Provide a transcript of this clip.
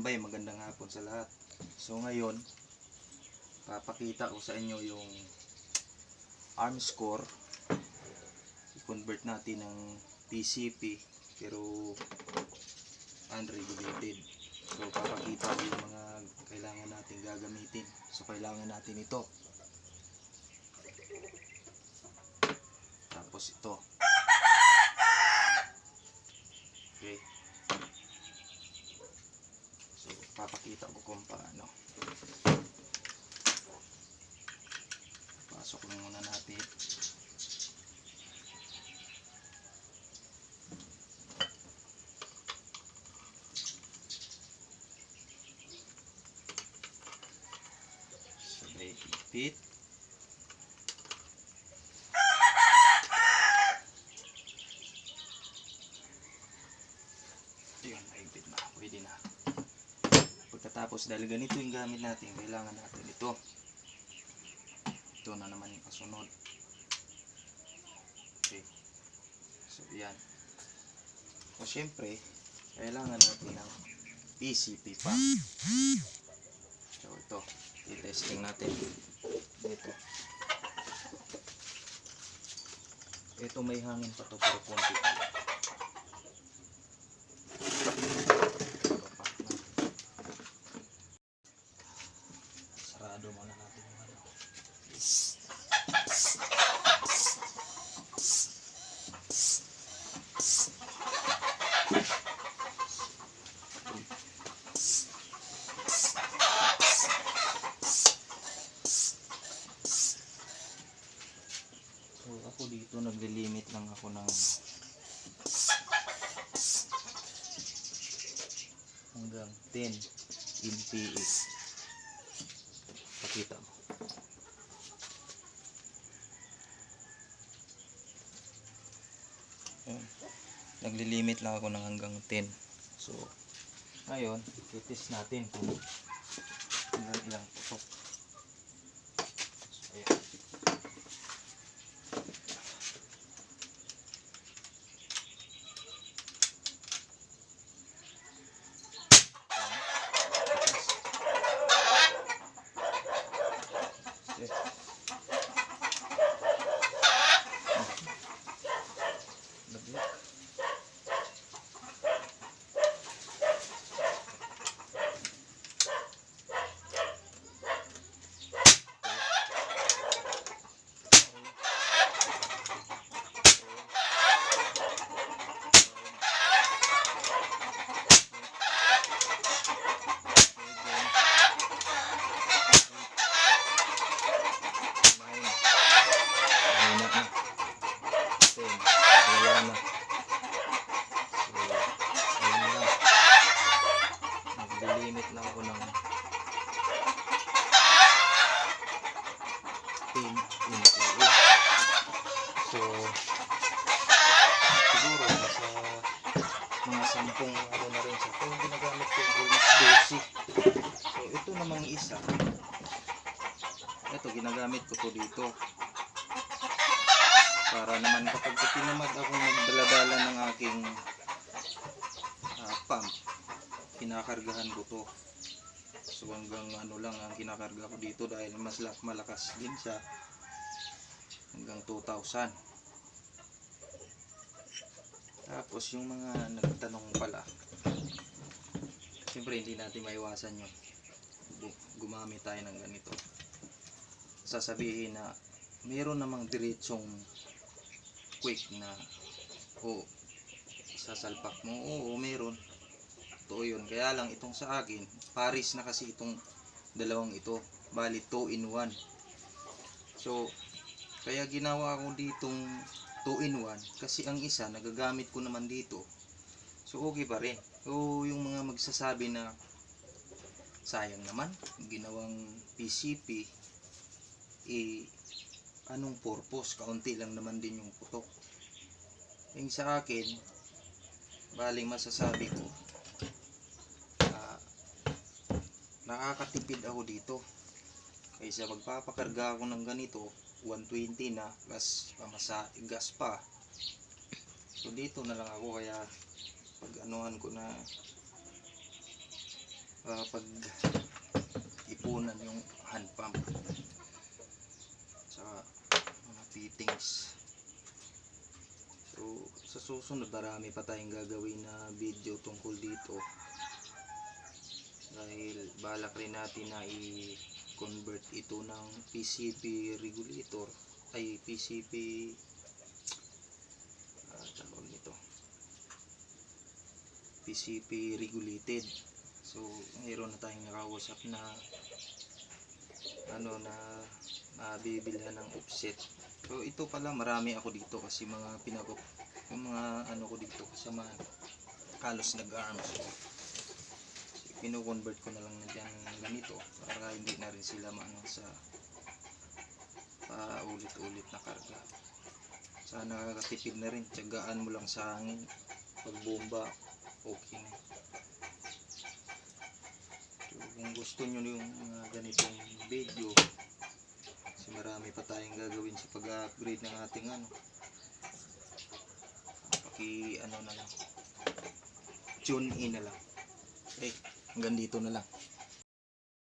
tambay, magandang hapon sa lahat. So ngayon, papakita ko sa inyo yung arm score. I-convert natin ng PCP pero unregulated. So papakita ko yung mga kailangan natin gagamitin. So kailangan natin ito. Tapos ito. Okay. So, papakita ko kung paano. Pasok lang muna natin. Sabay ipit. Yun, maigpit na. Pwede na. Pagkatapos, dahil ganito yung gamit natin, kailangan natin ito. Ito na naman yung kasunod. Okay. So, yan. So, syempre, kailangan natin ng PCP pa. So, ito. I-testing natin. Ito. Ito may hangin pa to pero konti pa. Sarado muna natin yung ano. So ako dito naglilimit lang ako ng hanggang 10 in PE. Pakita mo. Naglilimit lang ako ng hanggang 10. So, ngayon, itis natin kung hanggang ilang putok. So, ayan. Okay. Laglag. Nine. Mahina na. Ten. Wala na. So, ayun lang. Naglilimit lang ako ng 10 into 8. So, siguro nasa mga sampung ano na rin siya. Kung ginagamit ko almost 12. So, ito namang isa. Ito, ginagamit ko to dito. Para naman kapag tinamad akong magdaladala ng aking ah, pump, kinakargahan ko to. So hanggang ano lang ang kinakarga ko dito dahil mas la- malakas din siya. Hanggang 2,000. Tapos yung mga nagtanong pala, siyempre hindi natin maiwasan yun. Gumamit tayo ng ganito sasabihin na meron namang diretsong quick na o sasalpak mo oo meron totoo yun. Kaya lang itong sa akin paris na kasi itong dalawang ito. Bali 2 in 1 so kaya ginawa ko ditong 2 in 1 kasi ang isa nagagamit ko naman dito. So okay pa rin. So yung mga magsasabi na sayang naman ginawang PCP eh, anong purpose? Kaunti lang naman din yung putok. Yung sa akin, baling masasabi ko, nakakatipid ako dito. Kaysa magpapakarga ako ng ganito, 120 na, plus pamasa, gas pa. So dito na lang ako, kaya pag anuhan ko na ah, pag ipunan yung hand pump sa mga fittings so sa susunod marami pa tayong gagawin na video tungkol dito dahil balak rin natin na i-convert ito ng PCP regulator. Ay PCP ah, tawag nito. PCP regulated. So mayroon na tayong nakausap na ano na mabibilhan ng offset. So ito pala marami ako dito kasi mga pinako yung mga ano ko dito kasama halos nag-arms kino-convert ko na lang na dyan ganito para hindi na rin sila maano sa paulit-ulit na karga. Sana nakakatipid na rin. Tiyagaan mo lang sa hangin. Pag bomba okay na. So, kung gusto nyo yung mga ganitong video kasi marami pa tayong gagawin sa pag-upgrade ng ating ano paki ano na lang tune in na lang. Okay hanggang dito na lang